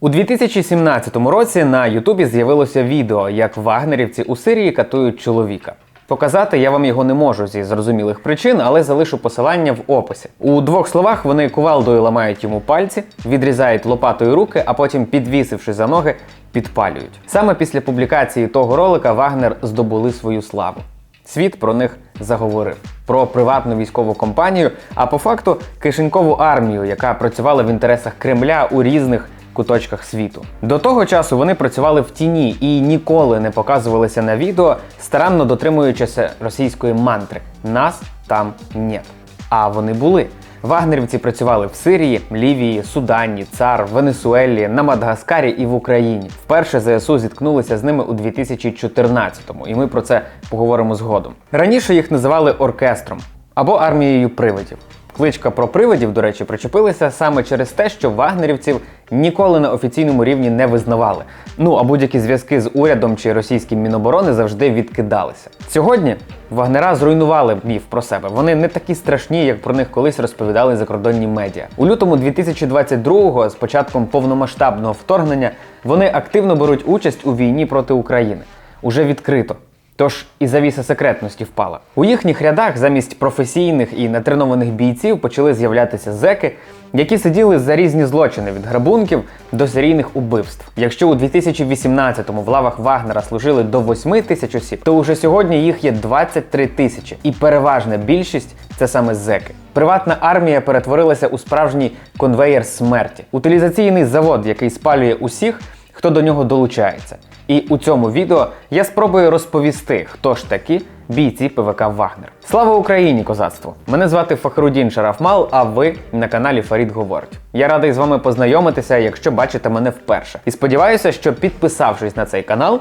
У 2017 році на Ютубі з'явилося відео, як вагнерівці у Сирії катують чоловіка. Показати я вам його не можу зі зрозумілих причин, але залишу посилання в описі. У двох словах вони кувалдою ламають йому пальці, відрізають лопатою руки, а потім, підвісивши за ноги, підпалюють. Саме після публікації того ролика Вагнер здобули свою славу. Світ про них заговорив про приватну військову компанію, а по факту кишенькову армію, яка працювала в інтересах Кремля у різних куточках світу. До того часу вони працювали в тіні і ніколи не показувалися на відео, старанно дотримуючися російської мантри Нас там нет. А вони були. Вагнерівці працювали в Сирії, Лівії, Судані, Цар, Венесуелі, на Мадагаскарі і в Україні. Вперше ЗСУ зіткнулися з ними у 2014-му, і ми про це поговоримо згодом. Раніше їх називали оркестром або армією привидів. Кличка про привидів, до речі, причепилися саме через те, що вагнерівців ніколи на офіційному рівні не визнавали. Ну а будь-які зв'язки з урядом чи російським міноборони завжди відкидалися. Сьогодні вагнера зруйнували міф про себе. Вони не такі страшні, як про них колись розповідали закордонні медіа. У лютому 2022-го, з початком повномасштабного вторгнення, вони активно беруть участь у війні проти України. Уже відкрито. Тож і завіса секретності впала. У їхніх рядах замість професійних і натренованих бійців почали з'являтися зеки, які сиділи за різні злочини від грабунків до серійних убивств. Якщо у 2018-му в лавах Вагнера служили до 8 тисяч осіб, то уже сьогодні їх є 23 тисячі, і переважна більшість це саме зеки. Приватна армія перетворилася у справжній конвеєр смерті, утилізаційний завод, який спалює усіх, хто до нього долучається. І у цьому відео я спробую розповісти, хто ж такі бійці ПВК Вагнер. Слава Україні, козацтво! Мене звати Фахрудін Шарафмал, а ви на каналі Фарід Говорить. Я радий з вами познайомитися, якщо бачите мене вперше. І сподіваюся, що підписавшись на цей канал,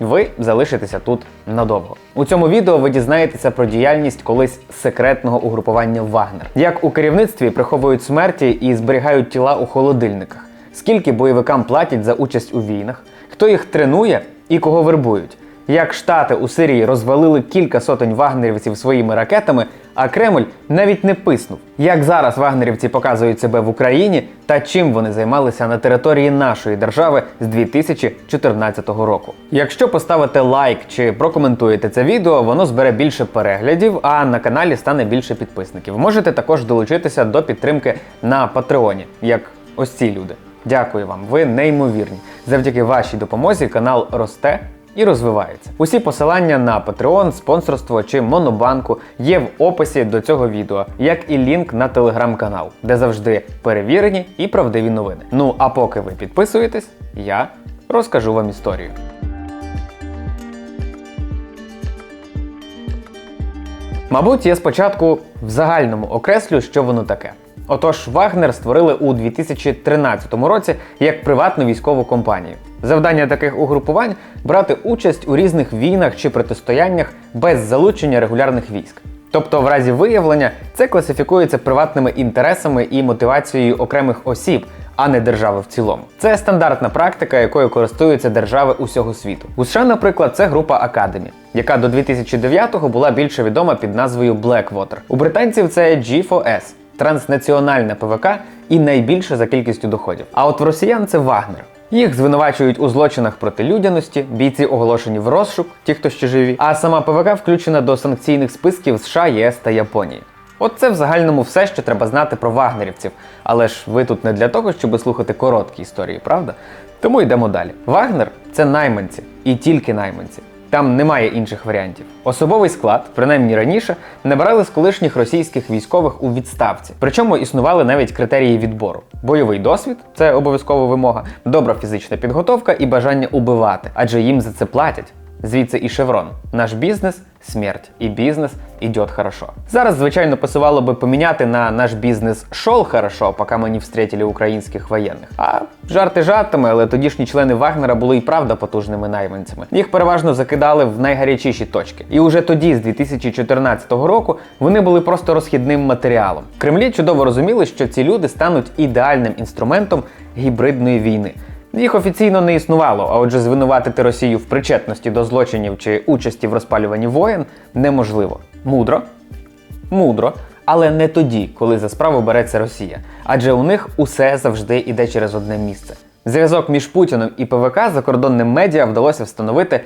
ви залишитеся тут надовго. У цьому відео ви дізнаєтеся про діяльність колись секретного угрупування Вагнер, як у керівництві приховують смерті і зберігають тіла у холодильниках, скільки бойовикам платять за участь у війнах хто їх тренує і кого вербують. Як Штати у Сирії розвалили кілька сотень вагнерівців своїми ракетами, а Кремль навіть не писнув. Як зараз вагнерівці показують себе в Україні та чим вони займалися на території нашої держави з 2014 року. Якщо поставите лайк чи прокоментуєте це відео, воно збере більше переглядів, а на каналі стане більше підписників. Можете також долучитися до підтримки на Патреоні, як ось ці люди. Дякую вам, ви неймовірні. Завдяки вашій допомозі канал росте і розвивається. Усі посилання на Patreon, спонсорство чи Монобанку є в описі до цього відео, як і лінк на телеграм-канал, де завжди перевірені і правдиві новини. Ну а поки ви підписуєтесь, я розкажу вам історію. Мабуть, я спочатку в загальному окреслю, що воно таке. Отож, Вагнер створили у 2013 році як приватну військову компанію. Завдання таких угрупувань брати участь у різних війнах чи протистояннях без залучення регулярних військ. Тобто, в разі виявлення це класифікується приватними інтересами і мотивацією окремих осіб, а не держави в цілому. Це стандартна практика, якою користуються держави усього світу. У США, наприклад, це група Academy, яка до 2009-го була більше відома під назвою Blackwater. У британців це G4S транснаціональне ПВК і найбільше за кількістю доходів. А от в росіян це Вагнер. Їх звинувачують у злочинах проти людяності, бійці оголошені в розшук, ті, хто ще живі. А сама ПВК включена до санкційних списків США, ЄС та Японії. От це в загальному все, що треба знати про вагнерівців. Але ж ви тут не для того, щоб слухати короткі історії, правда? Тому йдемо далі. Вагнер це найманці і тільки найманці. Там немає інших варіантів. Особовий склад, принаймні раніше, набирали з колишніх російських військових у відставці. Причому існували навіть критерії відбору: бойовий досвід це обов'язкова вимога, добра фізична підготовка і бажання убивати, адже їм за це платять. Звідси і шеврон. Наш бізнес смерть. І бізнес ідет хорошо. Зараз, звичайно, пасувало би поміняти на наш бізнес шол хорошо, поки ми не встретили українських воєнних. А жарти жартами, але тодішні члени Вагнера були і правда потужними найманцями. Їх переважно закидали в найгарячіші точки. І уже тоді, з 2014 року, вони були просто розхідним матеріалом. Кремлі чудово розуміли, що ці люди стануть ідеальним інструментом гібридної війни. Їх офіційно не існувало, а отже, звинуватити Росію в причетності до злочинів чи участі в розпалюванні воєн неможливо. Мудро? Мудро. Але не тоді, коли за справу береться Росія. Адже у них усе завжди йде через одне місце Зв'язок між Путіним і ПВК закордонним медіа вдалося встановити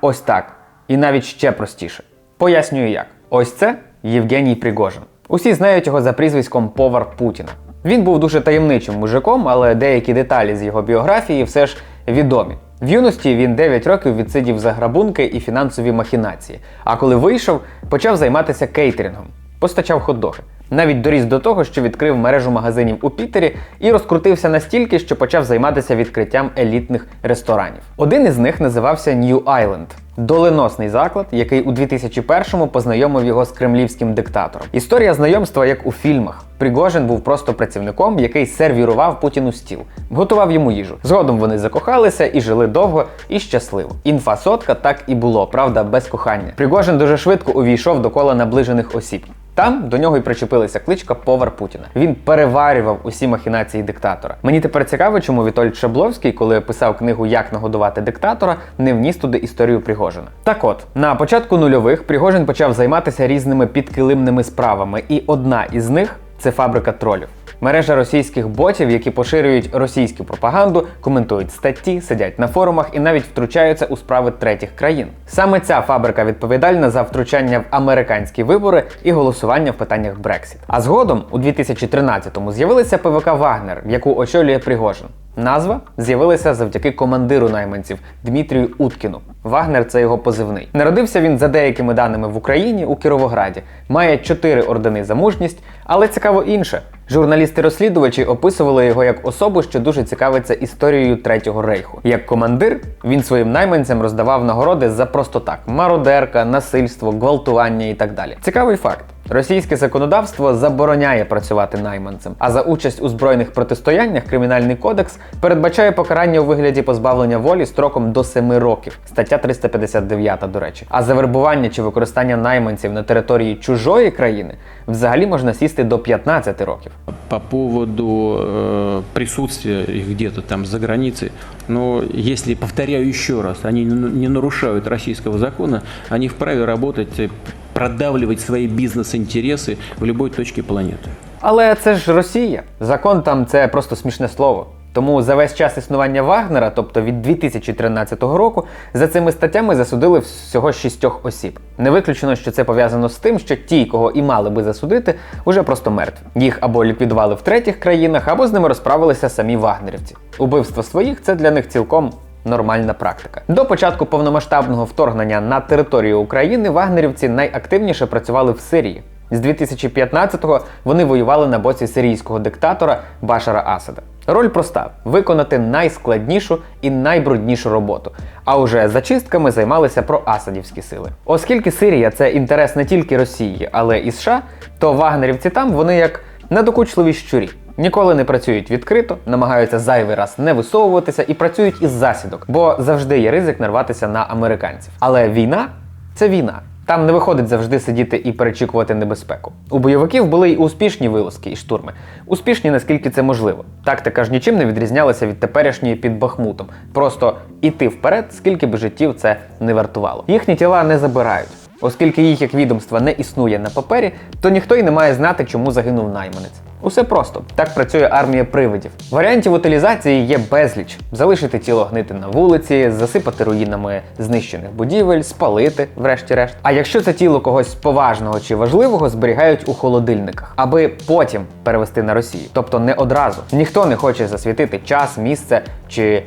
ось так. І навіть ще простіше. Пояснюю як. Ось це Євгеній Пригожин. Усі знають його за прізвиськом Повар Путіна. Він був дуже таємничим мужиком, але деякі деталі з його біографії все ж відомі. В юності він 9 років відсидів за грабунки і фінансові махінації. А коли вийшов, почав займатися кейтерингом, постачав хот-доги. Навіть доріс до того, що відкрив мережу магазинів у Пітері і розкрутився настільки, що почав займатися відкриттям елітних ресторанів. Один із них називався New Island. Доленосний заклад, який у 2001-му познайомив його з кремлівським диктатором. Історія знайомства, як у фільмах. Пригожин був просто працівником, який сервірував Путіну стіл, готував йому їжу. Згодом вони закохалися і жили довго і щасливо. Інфа сотка так і було, правда, без кохання. Пригожин дуже швидко увійшов до кола наближених осіб. Там до нього й причепилася кличка Повар Путіна. Він переварював усі махінації диктатора. Мені тепер цікаво, чому Вітольд Шабловський, коли писав книгу Як нагодувати диктатора, не вніс туди історію Пригожина. Так от, на початку нульових Пригожин почав займатися різними підкилимними справами, і одна із них це фабрика тролів. Мережа російських ботів, які поширюють російську пропаганду, коментують статті, сидять на форумах і навіть втручаються у справи третіх країн. Саме ця фабрика відповідальна за втручання в американські вибори і голосування в питаннях Брексіт. А згодом, у 2013-му, з'явилася ПВК Вагнер, яку очолює Пригожин. Назва з'явилася завдяки командиру найманців Дмитрію Уткіну. Вагнер це його позивний. Народився він за деякими даними в Україні у Кіровограді. Має чотири ордени за мужність, але цікаво інше. Журналісти-розслідувачі описували його як особу, що дуже цікавиться історією Третього рейху. Як командир він своїм найманцям роздавав нагороди за просто так: мародерка, насильство, гвалтування і так далі. Цікавий факт. Російське законодавство забороняє працювати найманцем, а за участь у збройних протистояннях кримінальний кодекс передбачає покарання у вигляді позбавлення волі строком до 7 років. Стаття 359, до речі. А за вербування чи використання найманців на території чужої країни взагалі можна сісти до 15 років. По поводу э, присутствия их где-то там за границей, но если, повторяю еще раз, они не не нарушают российского закона, они вправе работать, э, продавливать свои бизнес-интересы в любой точке планеты. Але це ж Росія. Закон там це просто смішне слово. Тому за весь час існування Вагнера, тобто від 2013 року, за цими статтями засудили всього шістьох осіб. Не виключено, що це пов'язано з тим, що ті, кого і мали би засудити, уже просто мертві. Їх або ліквідували в третіх країнах, або з ними розправилися самі вагнерівці. Убивство своїх це для них цілком. Нормальна практика. До початку повномасштабного вторгнення на територію України вагнерівці найактивніше працювали в Сирії. З 2015-го вони воювали на боці сирійського диктатора Башара Асада. Роль проста: виконати найскладнішу і найбруднішу роботу. А уже зачистками займалися проасадівські сили. Оскільки Сирія це інтерес не тільки Росії, але і США, то вагнерівці там вони як надокучливі щурі. Ніколи не працюють відкрито, намагаються зайвий раз не висовуватися і працюють із засідок, бо завжди є ризик нарватися на американців. Але війна це війна. Там не виходить завжди сидіти і перечікувати небезпеку. У бойовиків були й успішні вилазки і штурми. Успішні, наскільки це можливо. Тактика ж нічим не відрізнялася від теперішньої під Бахмутом. Просто іти вперед, скільки би життів це не вартувало. Їхні тіла не забирають. Оскільки їх як відомства не існує на папері, то ніхто й не має знати, чому загинув найманець. Усе просто так працює армія привидів. Варіантів утилізації є безліч: залишити тіло гнити на вулиці, засипати руїнами знищених будівель, спалити, врешті-решт. А якщо це тіло когось поважного чи важливого, зберігають у холодильниках, аби потім перевести на Росію, тобто не одразу. Ніхто не хоче засвітити час, місце чи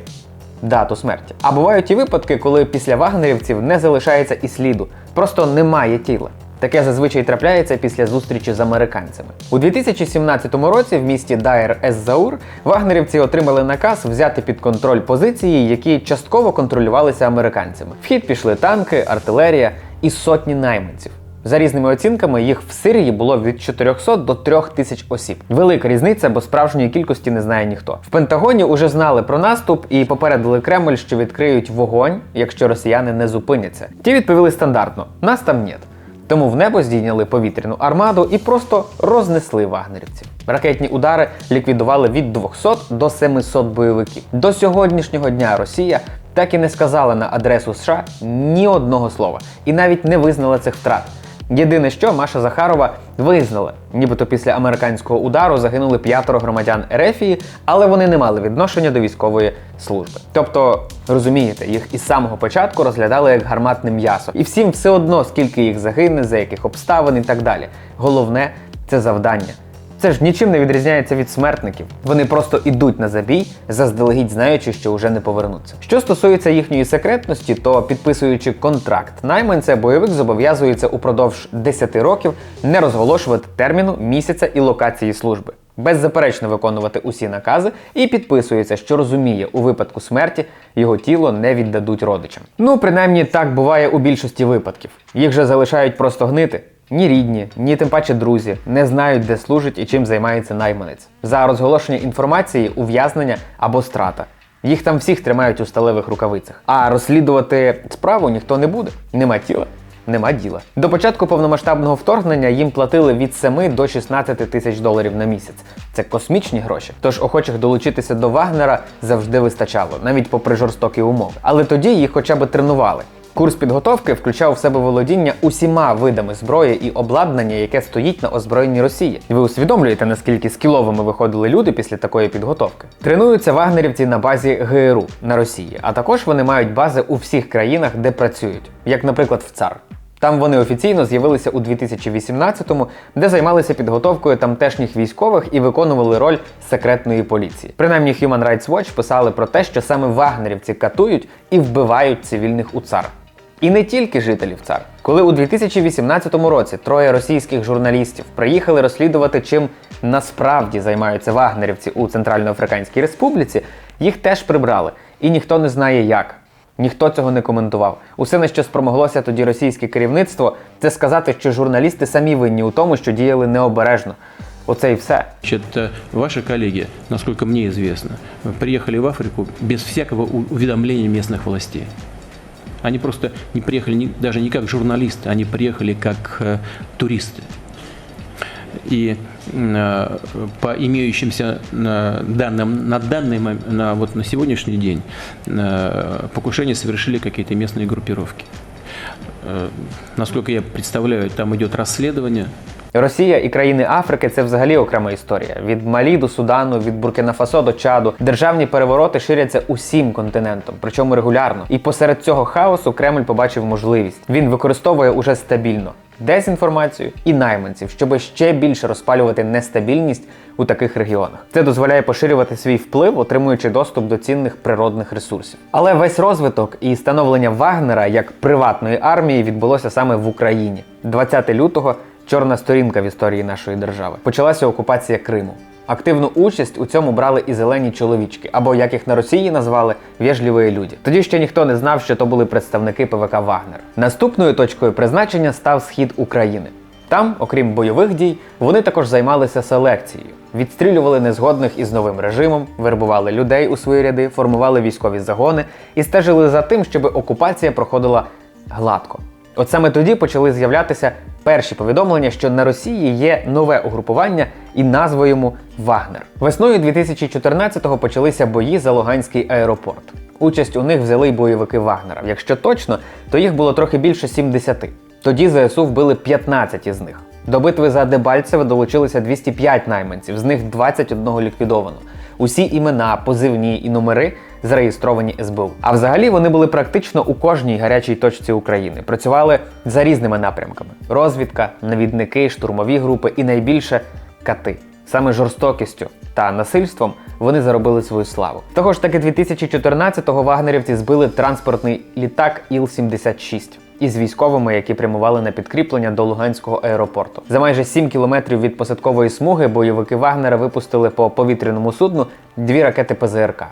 дату смерті. А бувають і випадки, коли після вагнерівців не залишається і сліду, просто немає тіла. Таке зазвичай трапляється після зустрічі з американцями. У 2017 році в місті Дайр ес Заур вагнерівці отримали наказ взяти під контроль позиції, які частково контролювалися американцями. В хід пішли танки, артилерія і сотні найманців. За різними оцінками, їх в Сирії було від 400 до 3000 осіб. Велика різниця, бо справжньої кількості не знає ніхто. В Пентагоні уже знали про наступ і попередили Кремль, що відкриють вогонь, якщо росіяни не зупиняться. Ті відповіли стандартно: нас там нет. Тому в небо здійняли повітряну армаду і просто рознесли вагнерівців. Ракетні удари ліквідували від 200 до 700 бойовиків. До сьогоднішнього дня Росія так і не сказала на адресу США ні одного слова і навіть не визнала цих втрат. Єдине, що Маша Захарова визнала, нібито після американського удару загинули п'ятеро громадян Ерефії, але вони не мали відношення до військової служби. Тобто, розумієте, їх із самого початку розглядали як гарматне м'ясо, і всім все одно, скільки їх загине, за яких обставин і так далі. Головне це завдання. Це ж нічим не відрізняється від смертників. Вони просто ідуть на забій, заздалегідь знаючи, що вже не повернуться. Що стосується їхньої секретності, то підписуючи контракт найманця, бойовик зобов'язується упродовж 10 років не розголошувати терміну, місяця і локації служби. Беззаперечно виконувати усі накази і підписується, що розуміє, у випадку смерті його тіло не віддадуть родичам. Ну, принаймні так буває у більшості випадків. Їх же залишають просто гнити. Ні рідні, ні тим паче друзі не знають, де служить і чим займається найманець. За розголошення інформації, ув'язнення або страта. Їх там всіх тримають у сталевих рукавицях. А розслідувати справу ніхто не буде. Нема тіла. Нема діла. До початку повномасштабного вторгнення їм платили від 7 до 16 тисяч доларів на місяць. Це космічні гроші. Тож охочих долучитися до Вагнера завжди вистачало, навіть попри жорстокі умови. Але тоді їх хоча б тренували. Курс підготовки включав в себе володіння усіма видами зброї і обладнання, яке стоїть на озброєнні Росії. І ви усвідомлюєте, наскільки скіловими виходили люди після такої підготовки. Тренуються вагнерівці на базі ГРУ на Росії, а також вони мають бази у всіх країнах, де працюють, як, наприклад, в ЦАР. Там вони офіційно з'явилися у 2018-му, де займалися підготовкою тамтешніх військових і виконували роль секретної поліції. Принаймні, Human Rights Watch писали про те, що саме вагнерівці катують і вбивають цивільних у ЦАР. І не тільки жителів ЦАР. Коли у 2018 році троє російських журналістів приїхали розслідувати, чим насправді займаються вагнерівці у Центральноафриканській Республіці, їх теж прибрали, і ніхто не знає як. Ніхто цього не коментував. Усе, на що спромоглося тоді російське керівництво, це сказати, що журналісти самі винні у тому, що діяли необережно. Оце і все. Значит, э, ваши коллеги, насколько мне известно, приехали в Африку без всякого у- уведомления местных властей. Они просто не приехали ни- даже не как журналисты, они приехали как э, туристы. И э, по имеющимся э, данным на данный на, вот на сегодняшний день э, покушение совершили какие-то местные группировки. Э, насколько я представляю, там йде розслідування. Росія і країни Африки це взагалі окрема історія. Від Малі до Судану, від Буркіна-Фасо до Чаду. Державні перевороти ширяться усім континентом, причому регулярно. І посеред цього хаосу Кремль побачив можливість. Він використовує уже стабільно дезінформацію і найманців, щоб ще більше розпалювати нестабільність у таких регіонах. Це дозволяє поширювати свій вплив, отримуючи доступ до цінних природних ресурсів. Але весь розвиток і становлення Вагнера як приватної армії відбулося саме в Україні. 20 лютого чорна сторінка в історії нашої держави. Почалася окупація Криму. Активну участь у цьому брали і зелені чоловічки, або як їх на Росії назвали вежливі люди. Тоді ще ніхто не знав, що то були представники ПВК Вагнер. Наступною точкою призначення став схід України. Там, окрім бойових дій, вони також займалися селекцією, відстрілювали незгодних із новим режимом, вербували людей у свої ряди, формували військові загони і стежили за тим, щоб окупація проходила гладко. От саме тоді почали з'являтися перші повідомлення, що на Росії є нове угрупування і назва йому Вагнер. Весною 2014-го почалися бої за Луганський аеропорт. Участь у них взяли й бойовики Вагнера. Якщо точно, то їх було трохи більше 70. Тоді ЗСУ вбили 15 із них. До битви за Дебальцеве долучилися 205 найманців, з них 21 ліквідовано. Усі імена, позивні і номери зареєстровані СБУ. А взагалі вони були практично у кожній гарячій точці України. Працювали за різними напрямками: розвідка, навідники, штурмові групи і найбільше кати. Саме жорстокістю та насильством вони заробили свою славу. Того ж таки 2014-го вагнерівці збили транспортний літак Іл-76 із військовими, які прямували на підкріплення до Луганського аеропорту. За майже 7 кілометрів від посадкової смуги бойовики Вагнера випустили по повітряному судну дві ракети ПЗРК.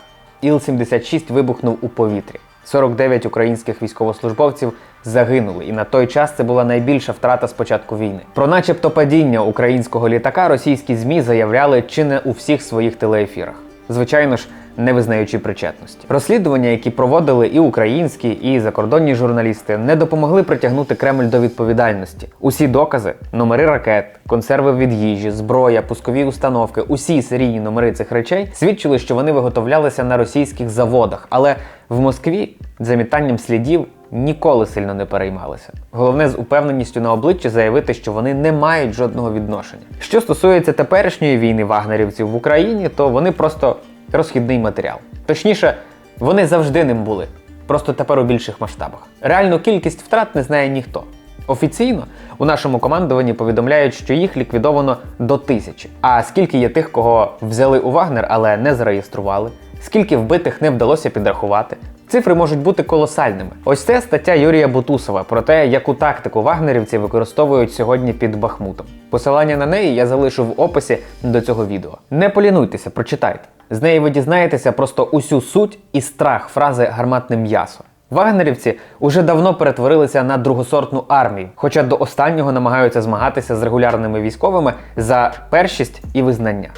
Іл-76 вибухнув у повітрі. 49 українських військовослужбовців загинули, і на той час це була найбільша втрата з початку війни. Про начебто падіння українського літака російські змі заявляли чи не у всіх своїх телеефірах. Звичайно ж, не визнаючи причетності. Розслідування, які проводили і українські, і закордонні журналісти, не допомогли притягнути Кремль до відповідальності. Усі докази, номери ракет, консерви від їжі, зброя, пускові установки, усі серійні номери цих речей свідчили, що вони виготовлялися на російських заводах, але в Москві замітанням слідів ніколи сильно не переймалися. Головне з упевненістю на обличчі заявити, що вони не мають жодного відношення. Що стосується теперішньої війни вагнерівців в Україні, то вони просто розхідний матеріал. Точніше, вони завжди ним були, просто тепер у більших масштабах. Реальну кількість втрат не знає ніхто. Офіційно у нашому командуванні повідомляють, що їх ліквідовано до тисячі. А скільки є тих, кого взяли у Вагнер, але не зареєстрували, скільки вбитих не вдалося підрахувати. Цифри можуть бути колосальними. Ось це стаття Юрія Бутусова про те, яку тактику вагнерівці використовують сьогодні під Бахмутом. Посилання на неї я залишу в описі до цього відео. Не полінуйтеся, прочитайте. З неї ви дізнаєтеся просто усю суть і страх фрази гарматне м'ясо. Вагнерівці уже давно перетворилися на другосортну армію, хоча до останнього намагаються змагатися з регулярними військовими за першість і визнання.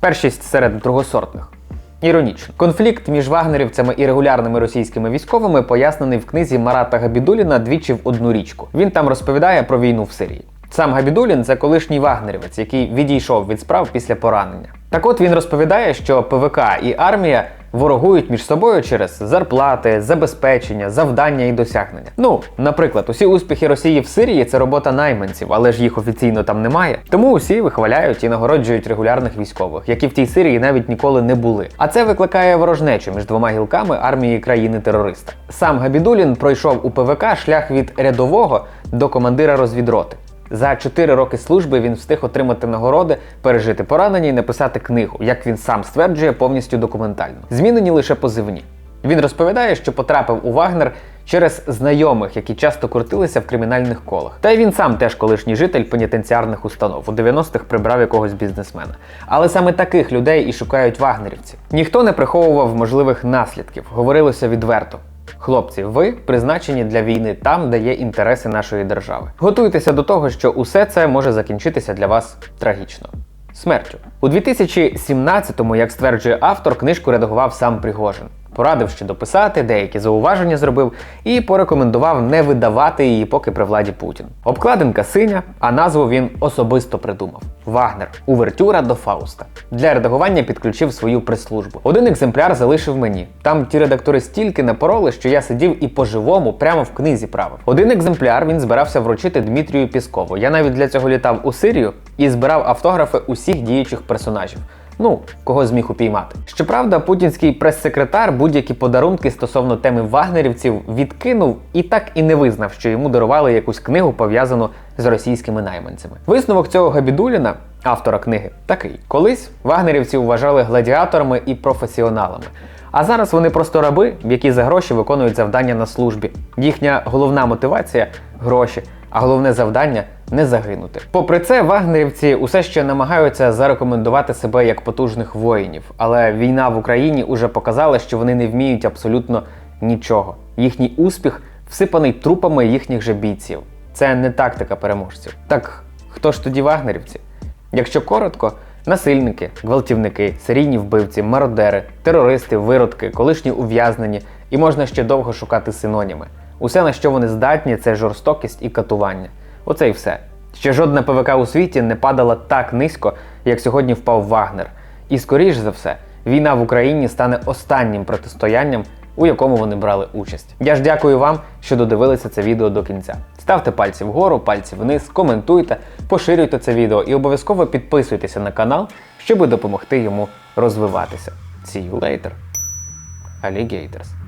Першість серед другосортних. Іронічно, конфлікт між вагнерівцями і регулярними російськими військовими пояснений в книзі Марата Габідуліна двічі в одну річку. Він там розповідає про війну в Сирії. Сам Габідулін це колишній вагнерівець, який відійшов від справ після поранення. Так от він розповідає, що ПВК і армія ворогують між собою через зарплати, забезпечення, завдання і досягнення. Ну, наприклад, усі успіхи Росії в Сирії це робота найманців, але ж їх офіційно там немає. Тому усі вихваляють і нагороджують регулярних військових, які в тій Сирії навіть ніколи не були. А це викликає ворожнечу між двома гілками армії країни-терориста. Сам Габідулін пройшов у ПВК шлях від рядового до командира розвідроти. За 4 роки служби він встиг отримати нагороди, пережити поранення і написати книгу, як він сам стверджує, повністю документально. Змінені лише позивні. Він розповідає, що потрапив у Вагнер через знайомих, які часто крутилися в кримінальних колах. Та й він сам теж колишній житель пенітенціарних установ. У 90-х прибрав якогось бізнесмена. Але саме таких людей і шукають вагнерівці. Ніхто не приховував можливих наслідків, говорилося відверто. Хлопці, ви призначені для війни там, де є інтереси нашої держави. Готуйтеся до того, що усе це може закінчитися для вас трагічно. Смертю. У 2017-му, як стверджує автор, книжку редагував сам Пригожин. Порадив ще дописати, деякі зауваження зробив і порекомендував не видавати її, поки при владі Путін. Обкладинка синя, а назву він особисто придумав: Вагнер. Увертюра до Фауста. Для редагування підключив свою прес-службу. Один екземпляр залишив мені. Там ті редактори стільки напороли, що я сидів і по-живому прямо в книзі правив. Один екземпляр він збирався вручити Дмитрію Піскову. Я навіть для цього літав у Сирію і збирав автографи усіх діючих персонажів. Ну, кого зміг упіймати. Щоправда, путінський прес-секретар будь-які подарунки стосовно теми вагнерівців відкинув і так і не визнав, що йому дарували якусь книгу пов'язану з російськими найманцями. Висновок цього Габідуліна, автора книги, такий: колись вагнерівців вважали гладіаторами і професіоналами. А зараз вони просто раби, які за гроші виконують завдання на службі. Їхня головна мотивація гроші, а головне завдання не загинути. Попри це, вагнерівці усе ще намагаються зарекомендувати себе як потужних воїнів, але війна в Україні уже показала, що вони не вміють абсолютно нічого. Їхній успіх всипаний трупами їхніх же бійців. Це не тактика переможців. Так хто ж тоді вагнерівці? Якщо коротко, насильники, гвалтівники, серійні вбивці, мародери, терористи, виродки, колишні ув'язнені, і можна ще довго шукати синоніми. Усе, на що вони здатні, це жорстокість і катування. Оце і все. Ще жодна ПВК у світі не падала так низько, як сьогодні впав Вагнер. І скоріш за все, війна в Україні стане останнім протистоянням, у якому вони брали участь. Я ж дякую вам, що додивилися це відео до кінця. Ставте пальці вгору, пальці вниз, коментуйте, поширюйте це відео і обов'язково підписуйтеся на канал, щоб допомогти йому розвиватися. See you later, alligators.